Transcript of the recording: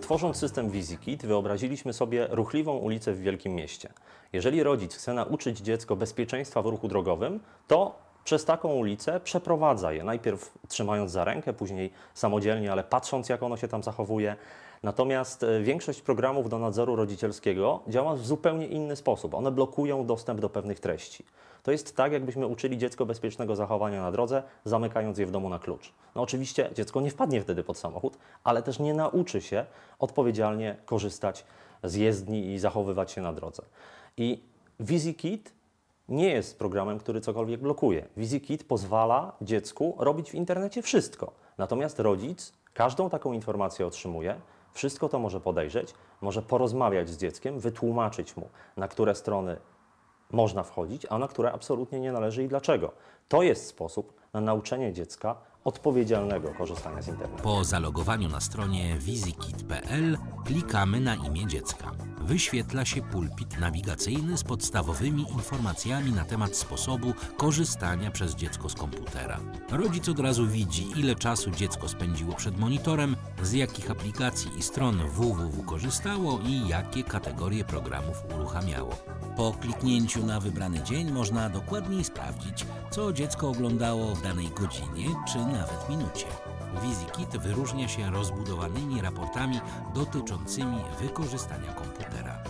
Tworząc system VisiKit, wyobraziliśmy sobie ruchliwą ulicę w wielkim mieście. Jeżeli rodzic chce nauczyć dziecko bezpieczeństwa w ruchu drogowym, to przez taką ulicę przeprowadza je. Najpierw trzymając za rękę, później samodzielnie, ale patrząc, jak ono się tam zachowuje. Natomiast e, większość programów do nadzoru rodzicielskiego działa w zupełnie inny sposób. One blokują dostęp do pewnych treści. To jest tak, jakbyśmy uczyli dziecko bezpiecznego zachowania na drodze, zamykając je w domu na klucz. No oczywiście dziecko nie wpadnie wtedy pod samochód, ale też nie nauczy się odpowiedzialnie korzystać z jezdni i zachowywać się na drodze. I VisiKit nie jest programem, który cokolwiek blokuje. VisiKit pozwala dziecku robić w internecie wszystko. Natomiast rodzic każdą taką informację otrzymuje, wszystko to może podejrzeć, może porozmawiać z dzieckiem, wytłumaczyć mu, na które strony można wchodzić, a na które absolutnie nie należy i dlaczego. To jest sposób na nauczenie dziecka odpowiedzialnego korzystania z internetu. Po zalogowaniu na stronie visykit.pl klikamy na imię dziecka. Wyświetla się pulpit nawigacyjny z podstawowymi informacjami na temat sposobu korzystania przez dziecko z komputera. Rodzic od razu widzi, ile czasu dziecko spędziło przed monitorem, z jakich aplikacji i stron www korzystało i jakie kategorie programów uruchamiało. Po kliknięciu na wybrany dzień można dokładniej sprawdzić, co dziecko oglądało w danej godzinie czy nawet minucie. VisiKit wyróżnia się rozbudowanymi raportami dotyczącymi wykorzystania komputera.